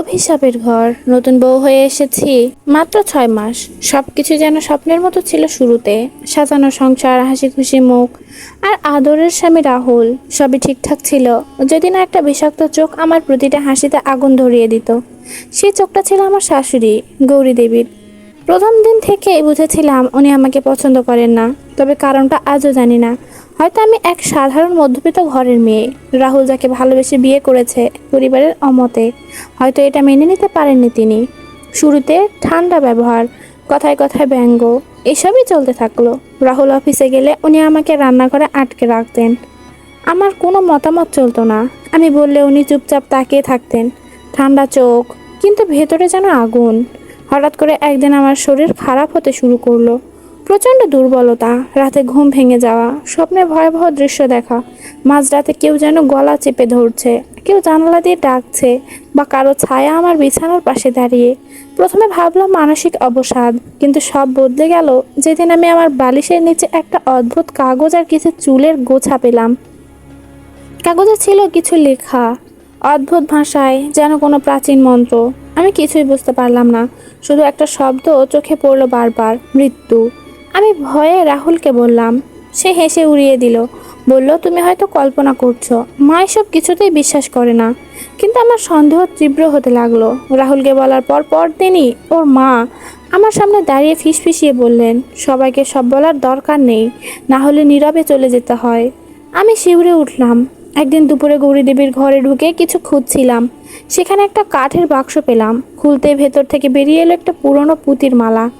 অভিশাপের ঘর, নতুন বউ হয়ে এসেছি, মাত্র ছয় মাস। সব সবকিছু যেন স্বপ্নের মতো ছিল শুরুতে। সাজানো সংসার হাসি খুশি মুখ, আর আদরের স্বামী রাহুল, সবই ঠিকঠাক ছিল। যদি না একটা বিষাক্ত চোখ আমার প্রতিটা হাসিতে আগুন ধরিয়ে দিত। সেই চোখটা ছিল আমার শাশুড়ি, গৌরী দেবীর। প্রথম দিন থেকেই বুঝেছিলাম উনি আমাকে পছন্দ করেন না, তবে কারণটা আজও জানি না। হয়তো আমি এক সাধারণ মধ্যবিত্ত ঘরের মেয়ে। রাহুল যাকে ভালোবেসে বিয়ে করেছে পরিবারের অমতে, হয়তো এটা মেনে নিতে পারেননি তিনি। শুরুতে ঠান্ডা ব্যবহার, কথায় কথায় ব্যঙ্গ, এসবই চলতে থাকল। রাহুল অফিসে গেলে উনি আমাকে রান্নাঘরে আটকে রাখতেন। আমার কোনো মতামত চলতো না। আমি বললে উনি চুপচাপ তাকিয়ে থাকতেন। ঠান্ডা চোখ, কিন্তু ভেতরে যেন আগুন। হঠাৎ করে একদিন আমার শরীর খারাপ হতে শুরু করল। প্রচণ্ড দুর্বলতা, রাতে ঘুম ভেঙে যাওয়া, স্বপ্নে ভয়াবহ দৃশ্য দেখা। মাঝরাতে কেউ যেন গলা চেপে ধরছে, কেউ জানালা দিয়ে ডাকছে বা কারও ছায়া আমার বিছানার পাশে দাঁড়িয়ে। প্রথমে ভাবলাম মানসিক অবসাদ, কিন্তু সব বদলে গেল যেদিন আমি আমার বালিশের নিচে একটা অদ্ভুত কাগজ আর কিছু চুলের গোছা পেলাম। কাগজে ছিল কিছু লেখা, অদ্ভুত ভাষায় যেন কোনো প্রাচীন মন্ত্র। আমি কিছুই বুঝতে পারলাম না। শুধু একটা শব্দ চোখে পড়ল বারবার, মৃত্যু। আমি ভয়ে রাহুলকে বললাম, সে হেসে উড়িয়ে দিল। বলল, তুমি হয়তো কল্পনা করছ, মা এসব কিছুতেই বিশ্বাস করে না। কিন্তু আমার সন্দেহ তীব্র হতে লাগল। রাহুলকে বলার পর পরদিনই ওর মা আমার সামনে দাঁড়িয়ে ফিসফিসিয়ে বললেন, সবাইকে সব বলার দরকার নেই, না হলে নীরবে চলে যেতে হয়। আমি শিউরে উঠলাম। একদিন দুপুরে গৌরীদেবীর ঘরে ঢুকে কিছু খুঁজছিলাম। সেখানে একটা কাঠের বাক্স পেলাম। খুলতে ভেতর থেকে বেরিয়ে এলো একটা পুরনো পুঁতির মালা।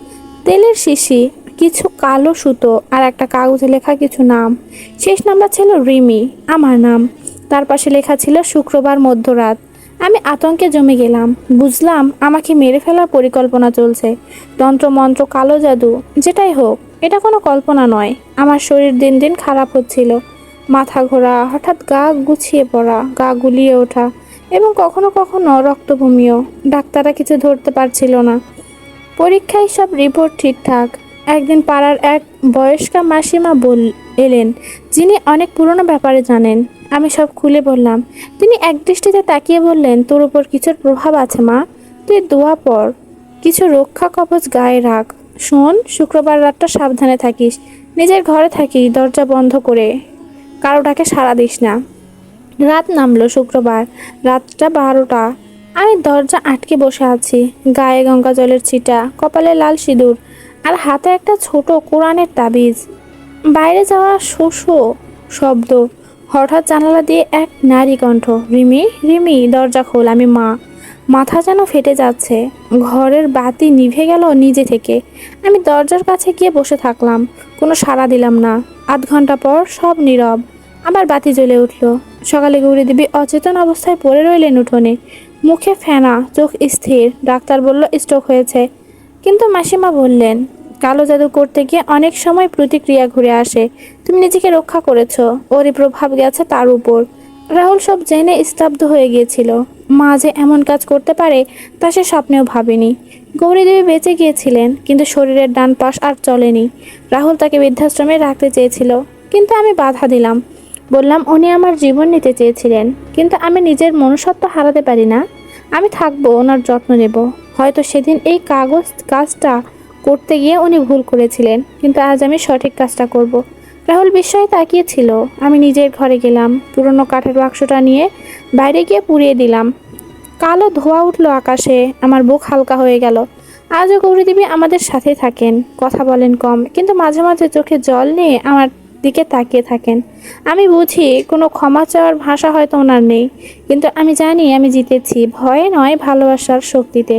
তেলের শিশি, কিছু কালো সুতো আর একটা কাগজে লেখা কিছু নাম। শেষ নাম্বার ছিল রিমি, আমার নাম। তার পাশে লেখা ছিল, শুক্রবার মধ্যরাত। আমি আতঙ্কে জমে গেলাম। বুঝলাম আমাকে মেরে ফেলার পরিকল্পনা চলছে। তন্ত্র মন্ত্র কালো জাদু, যেটাই হোক, এটা কোনো কল্পনা নয়। আমার শরীর দিন দিন খারাপ হচ্ছিল। মাথা ঘোরা, হঠাৎ গা গুছিয়ে পড়া, গা গুলিয়ে ওঠা এবং কখনো কখনো রক্তভূমিও ডাক্তাররা কিছু ধরতে পারছিল না। পরীক্ষায় সব রিপোর্ট ঠিকঠাক। একদিন পাড়ার এক বয়স্কা মাসিমা বল, এলেন, যিনি অনেক পুরনো ব্যাপারে জানেন। আমি সব খুলে বললাম, তিনি একদৃষ্টিতে তাকিয়ে বললেন, তোর উপর কিছুর প্রভাব আছে মা, তুই দোয়া পর কিছু রক্ষা কবচ গায়ে রাখ। শোন, শুক্রবার রাতটা সাবধানে থাকিস। নিজের ঘরে থাকিস, দরজা বন্ধ করে। কারোটাকে সাড়া দিস না। রাত নামলো শুক্রবার। রাতটা বারোটা। আমি দরজা আটকে বসে আছি। গায়ে গঙ্গা জলের ছিটা, কপালে লাল সিঁদুর আর হাতে একটা ছোট কোরআনের তাবিজ। বাইরে যাওয়া শোষো শব্দ। হঠাৎ জানালা দিয়ে এক নারী কণ্ঠ, রিমি রিমি, দরজা খোল, আমি মা। মাথা যেন ফেটে যাচ্ছে। ঘরের বাতি নিভে গেল নিজে থেকে। আমি দরজার কাছে গিয়ে বসে থাকলাম। কোনো সাড়া দিলাম না। আধ ঘণ্টা পর সব নীরব। আবার বাতি জ্বলে উঠল। সকালে গৌরী দেবী অচেতন অবস্থায় পড়ে রইলেন উঠোনে। মুখে ফেনা, চোখ স্থির। ডাক্তার বলল, স্ট্রোক হয়েছে। কিন্তু মাসিমা বললেন, কালো জাদু করতে গিয়ে অনেক সময় প্রতিক্রিয়া ঘুরে আসে। তুমি নিজেকে রক্ষা করেছ। ওরই প্রভাব গেছে তার উপর। রাহুল সব জেনে স্তব্ধ হয়ে গিয়েছিল। মা যে এমন কাজ করতে পারে, তা সে স্বপ্নেও ভাবেনি। গৌরীদেবী বেঁচে গিয়েছিলেন, কিন্তু শরীরের ডান পাশ আর চলেনি। রাহুল তাকে বৃদ্ধাশ্রমে রাখতে চেয়েছিল, কিন্তু আমি বাধা দিলাম। বললাম, উনি আমার জীবন নিতে চেয়েছিলেন, কিন্তু আমি নিজের মনুষ্যত্ব হারাতে পারি না। আমি থাকব, ওনার যত্ন নেব। হয়তো সেদিন এই কাগজ কাজটা করতে গিয়ে উনি ভুল করেছিলেন, কিন্তু আজ আমি সঠিক কাজটা করব। রাহুল বিস্ময়ে তাকিয়েছিল। আমি নিজের ঘরে গেলাম, পুরনো কাঠের বাক্সটা নিয়ে বাইরে গিয়ে পুড়িয়ে দিলাম। কালো ধোয়া উঠল আকাশে, আমার বুক হালকা হয়ে গেল। আজও গৌরীদেবী আমাদের সাথে থাকেন, কথা বলেন কম, কিন্তু মাঝে মাঝে চোখে জল নিয়ে আমার দিকে তাকিয়ে থাকেন। আমি বুঝি কোনো ক্ষমা চাওয়ার ভাষা হয়তো ওনার নেই, কিন্তু আমি জানি আমি জিতেছি, ভয়ে নয় ভালোবাসার শক্তিতে।